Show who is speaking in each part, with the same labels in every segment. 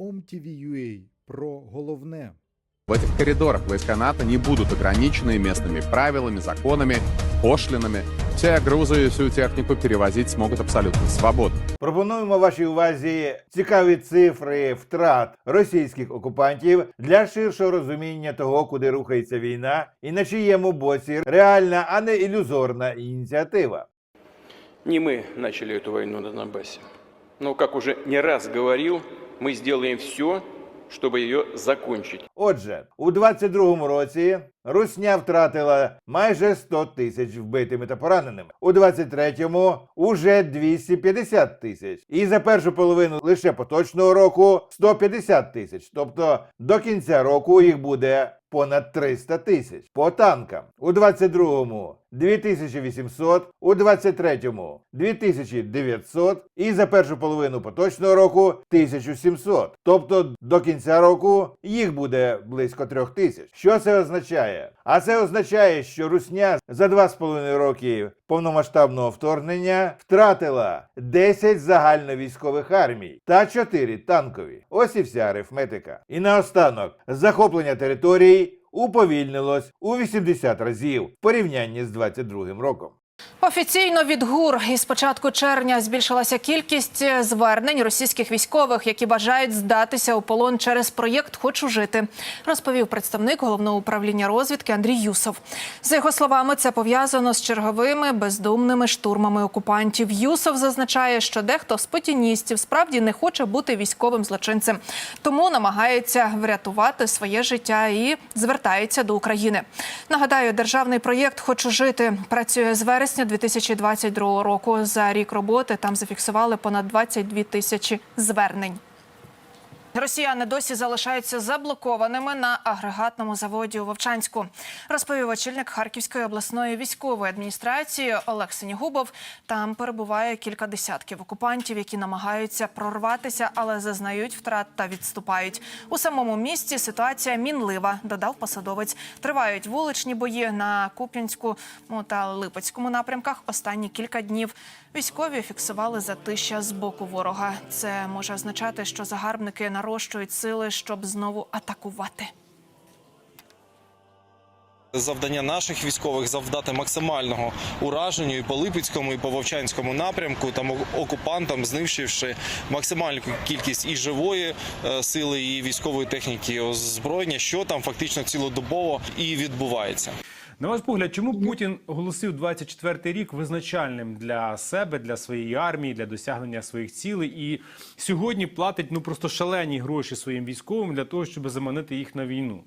Speaker 1: OMTV.ua про головне.
Speaker 2: В этих коридорах войска НАТО не будут ограничены местными правилами, законами, пошлинами. Все грузы и всю технику перевозить смогут абсолютно свободно.
Speaker 3: Пропонуємо вашій увазі цікаві цифри втрат російських окупантів для ширшого розуміння того, куди рухається війна, і на чиєму боці реальна, а не ілюзорна ініціатива.
Speaker 4: Не мы начали эту войну на Донбассе. Но, как уже не раз говорил, мы сделаем все, чтобы ее закончить.
Speaker 3: Отже, у 22-му році Русня втратила майже 100 тисяч вбитими та пораненими. У 23-му уже 250 тисяч. І за першу половину лише поточного року 150 тисяч. Тобто до кінця року їх буде понад 300 тисяч. По танкам у 22-му 2800, у 23-му 2900 і за першу половину поточного року 1700. Тобто до кінця року їх буде близько трьох тисяч. Що це означає? А це означає, що Русня за два з половиною роки повномасштабного вторгнення втратила 10 загальновійськових армій та 4 танкові. Ось і вся арифметика. І наостанок захоплення територій уповільнилось у 80 разів в порівнянні з 22 роком.
Speaker 5: Офіційно від ГУР із початку червня збільшилася кількість звернень російських військових, які бажають здатися у полон через проєкт Хочу жити, розповів представник головного управління розвідки Андрій Юсов. За його словами, це пов'язано з черговими бездумними штурмами окупантів. Юсов зазначає, що дехто з путіністів справді не хоче бути військовим злочинцем, тому намагається врятувати своє життя і звертається до України. Нагадаю, державний проєкт Хочу жити працює з вересня 2022 року. За рік роботи там зафіксували понад 22 тисячі звернень. Росіяни досі залишаються заблокованими на агрегатному заводі у Вовчанську, розповів очільник Харківської обласної військової адміністрації Олег Синігубов. Там перебуває кілька десятків окупантів, які намагаються прорватися, але зазнають втрат та відступають. У самому місті ситуація мінлива, додав посадовець. Тривають вуличні бої на Куп'янську та Липецькому напрямках. Останні кілька днів військові фіксували затища з боку ворога. Це може означати, що загарбники нарощують сили, щоб знову атакувати.
Speaker 6: Завдання наших військових завдати максимального ураження і по Липецькому, і по Вовчанському напрямку, там окупантам, знищивши максимальну кількість і живої е, сили, і військової техніки озброєння, що там фактично цілодобово і відбувається.
Speaker 7: На ваш погляд, чому Путін оголосив 24-й рік визначальним для себе, для своєї армії, для досягнення своїх цілей, і сьогодні платить ну просто шалені гроші своїм військовим для того, щоб заманити їх на війну?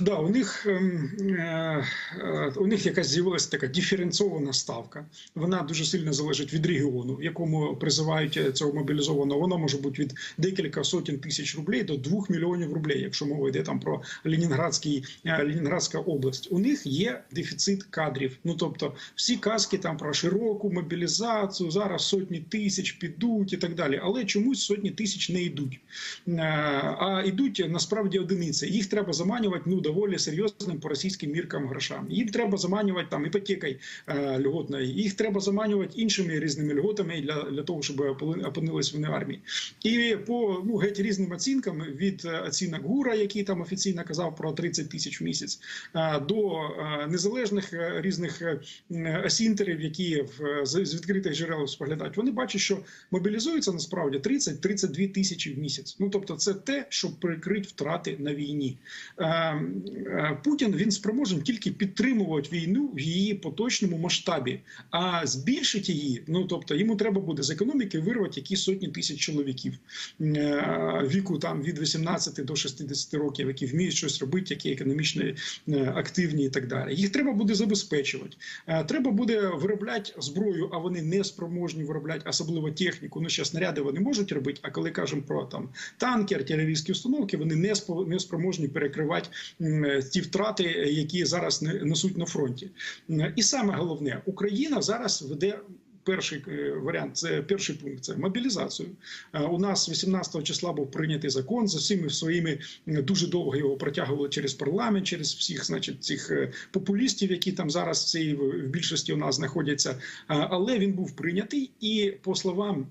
Speaker 8: Да, у них ем, е, е, у них якась з'явилася така диференцована ставка. Вона дуже сильно залежить від регіону, в якому призивають цього мобілізованого. Воно може бути від декілька сотень тисяч рублей до двох мільйонів рублей, якщо мова йде там про Ленінградський е, Ленінградська область. У них є дефіцит кадрів. Ну тобто, всі казки там про широку мобілізацію, зараз сотні тисяч підуть і так далі. Але чомусь сотні тисяч не йдуть. А йдуть насправді одиниці. Їх треба заманювати ну доволі серйозним по російським міркам грошам. Їм треба заманювати там іпотекою е, льготною, їх треба заманювати іншими різними льготами для для того, щоб опинились вони в армії. І по ну геть різним оцінкам від оцінок ГУРа, який там офіційно казав про 30 тисяч в місяць, е, до е, незалежних е, різних е, осінтерів, які з, відкритих джерел споглядають, вони бачать, що мобілізуються насправді 30-32 тисячі в місяць. Ну тобто, це те, що прикрить втрати на війні. Е, Путін він спроможен тільки підтримувати війну в її поточному масштабі, а збільшити її. Ну тобто йому треба буде з економіки вирвати якісь сотні тисяч чоловіків е, віку там від 18 до 60 років, які вміють щось робити, які економічно е, активні і так далі. Їх треба буде забезпечувати. Треба буде виробляти зброю, а вони не спроможні виробляти, особливо техніку. Ну ще снаряди вони можуть робити. А коли кажемо про там танки, артилерійські установки, вони не спроможні перекривати ті втрати, які зараз несуть на фронті. І саме головне, Україна зараз веде перший е, варіант це перший пункт це мобілізацію. Е, У нас 18 числа був прийнятий закон з усіми своїми е, дуже довго його протягували через парламент, через всіх, значить, цих популістів, які там зараз в цій в більшості у нас знаходяться. Але він був прийнятий, і по словам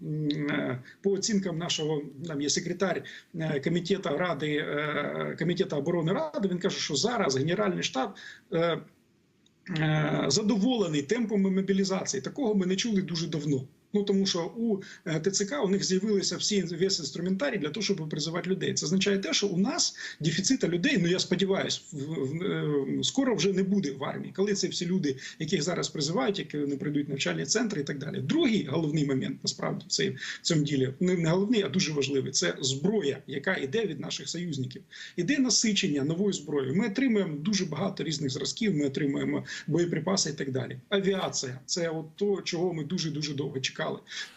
Speaker 8: по оцінкам нашого там є секретар комітету ради комітету оборони ради. Він каже, що зараз генеральний штаб. Е, задоволений темпами мобілізації. Такого ми не чули дуже давно. Ну тому що у е, ТЦК у них з'явилися всі весь інструментарій для того, щоб призивати людей. Це означає те, що у нас дефіцита людей. Ну я сподіваюся, скоро вже не буде в армії, коли це всі люди, яких зараз призивають, які не прийдуть в навчальні центри і так далі. Другий головний момент насправді в цей в цьому ділі не не головний, а дуже важливий. Це зброя, яка йде від наших союзників. Іде насичення новою зброєю. Ми отримуємо дуже багато різних зразків. Ми отримуємо боєприпаси і так далі. Авіація це от то, чого ми дуже дуже довго чекали.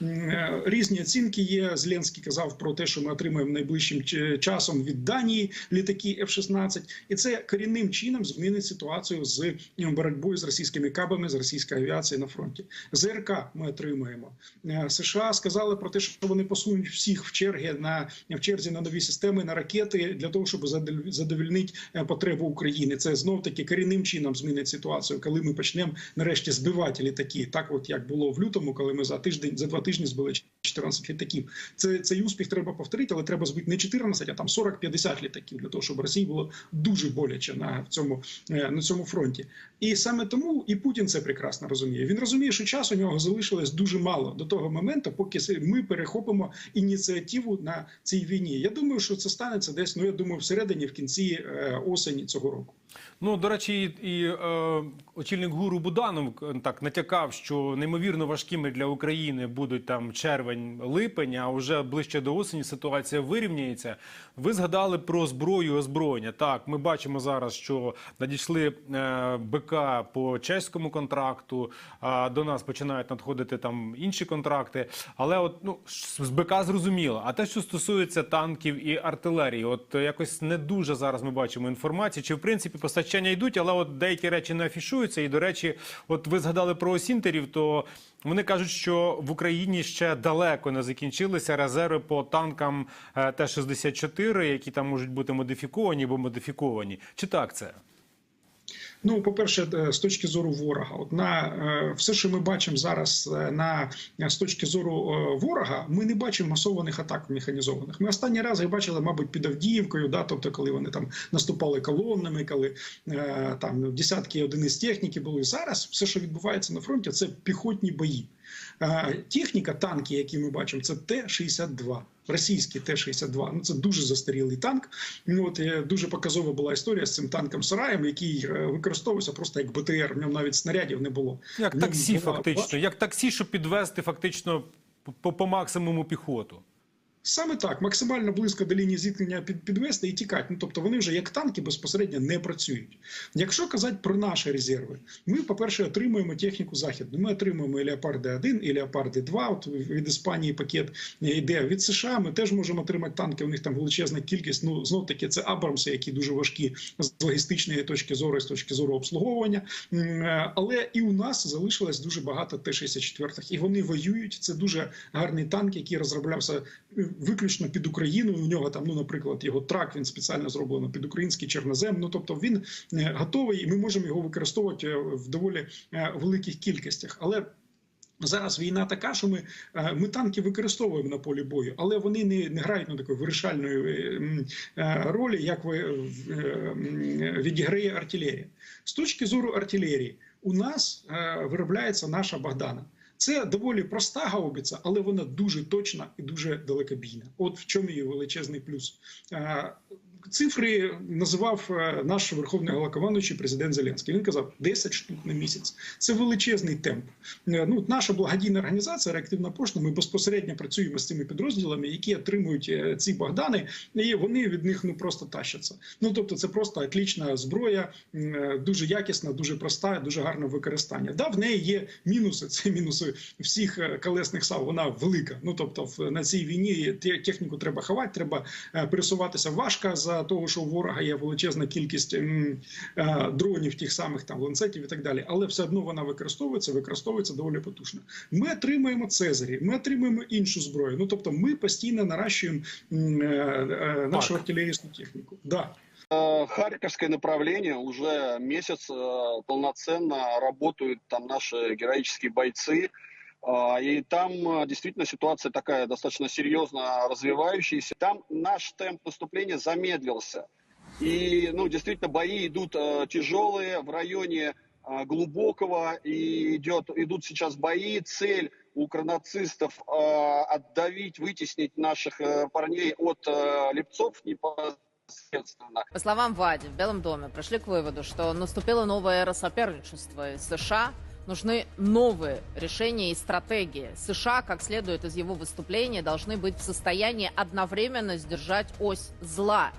Speaker 8: М, е, Різні оцінки є. Зеленський казав про те, що ми отримаємо найближчим часом від Данії літаки F-16. і це корінним чином змінить ситуацію з боротьбою з російськими кабами, з російською авіацією на фронті. ЗРК ми отримуємо. Е, США сказали про те, що вони посунуть всіх в черги на в черзі на нові системи на ракети для того, щоб задовольнити е, потребу України. Це знов таки корінним чином змінить ситуацію, коли ми почнемо нарешті збивати літаки, так от як було в лютому, коли ми за тиждень за два тижні збили 14 літаків. Це цей успіх треба повторити, але треба збити не 14, а там 40-50 літаків для того, щоб Росії було дуже боляче на цьому е, на цьому фронті. І саме тому і Путін це прекрасно розуміє. Він розуміє, що часу у нього залишилось дуже мало до того моменту, поки ми перехопимо ініціативу на цій війні. Я думаю, що це станеться десь. Ну я думаю, всередині в кінці е, осені цього року.
Speaker 7: Ну, до речі, і, і е, очільник гуру Буданов е, так натякав, що неймовірно важкими для України будуть там червень-липень, а вже ближче до осені ситуація вирівняється. Ви згадали про зброю і озброєння. Так, ми бачимо зараз, що надійшли е, БК по чеському контракту. А до нас починають надходити там інші контракти. Але от ну з БК зрозуміло. А те, що стосується танків і артилерії, от якось не дуже зараз ми бачимо інформації. Чи в принципі постачання йдуть, але от деякі речі не афішуються. І до речі, от ви згадали про осінтерів, то вони кажуть, що в Україні ще далеко не закінчилися резерви по танкам е, Т-64, які там можуть бути модифіковані або модифіковані. Чи так це?
Speaker 8: Ну, по-перше, е, з точки зору ворога, от на е, все, що ми бачимо зараз е, на з точки зору ворога, ми не бачимо масованих атак механізованих. Ми останній раз їх бачили, мабуть, під Авдіївкою, да, тобто, коли вони там наступали колоннами, коли там десятки одиниць техніки були. Зараз все, що відбувається на фронті, це піхотні бої. Е, Техніка, танки, які ми бачимо, це Т-62. Російський Т-62. Ну це дуже застарілий танк. Ну от е, дуже показова була історія з цим танком Сараєм, який е, використовувався просто як БТР. В ньому навіть снарядів не було.
Speaker 7: Як таксі, фактично, як таксі, щоб підвести фактично по, по максимуму піхоту.
Speaker 8: Саме так, максимально близько до лінії зіткнення під, підвести і тікати. Ну тобто вони вже як танки безпосередньо не працюють. Якщо казати про наші резерви, ми, по-перше, отримуємо техніку західну. Ми отримуємо і Леопарди 1 і Леопарди 2. От від Іспанії пакет йде від США. Ми теж можемо отримати танки. У них там величезна кількість. Ну знов таки це Абрамси, які дуже важкі з логістичної точки зору, з точки зору обслуговування. Е, Але і у нас залишилось дуже багато Т-64, і вони воюють. Це дуже гарний танк, який розроблявся е, виключно під Україну. У нього там, ну, наприклад, його трак він спеціально зроблено під український чорнозем. Ну тобто він е, готовий, і ми можемо його використовувати е, в доволі е, великих кількостях. Але Зараз війна така, що ми, ми танки використовуємо на полі бою, але вони не, не грають на такої вирішальної ролі, як ви відіграє артилерія. З точки зору артилерії, у нас виробляється наша Богдана. Це доволі проста гаубиця, але вона дуже точна і дуже далекобійна. От в чому її величезний плюс. Цифри називав е, наш верховний головнокомандуючий президент Зеленський. Він казав 10 штук на місяць. Це величезний темп. Е, Ну, наша благодійна організація реактивна пошта. Ми безпосередньо працюємо з цими підрозділами, які отримують е, ці Богдани, і вони від них ну просто тащаться. Ну тобто, це просто отлічна зброя, дуже якісна, дуже проста, дуже гарне використання. Да, в неї є мінуси. Це мінуси всіх колесних сал. Вона велика. Ну тобто, на цій війні техніку треба ховати, треба пересуватися важко за того, що у ворога є величезна кількість м, е, дронів, тих самих там ланцетів і так далі, але все одно вона використовується, використовується доволі потужно. Ми отримуємо Цезарі, ми отримуємо іншу зброю. Ну тобто, ми постійно наращуємо м, е, е, нашу артилерійську техніку. Да.
Speaker 1: Э, Харьковское направление уже месяц э, полноценно работают там наши героические бойцы. А, И там э, действительно ситуация такая достаточно серьезно развивающаяся. Там наш темп наступления замедлился. И, ну, действительно, бои идут э, тяжелые в районе э, глубокого, и идет, идут сейчас бои. Цель у кронацистов э, отдавить, вытеснить наших э, парней от э, лепцов непосредственно.
Speaker 9: По словам Вади, в Белом доме пришли к выводу, что наступила новая эра соперничества США. Нужны новые решения и стратегии. США, как следует из его выступления, должны быть в состоянии одновременно сдержать ось зла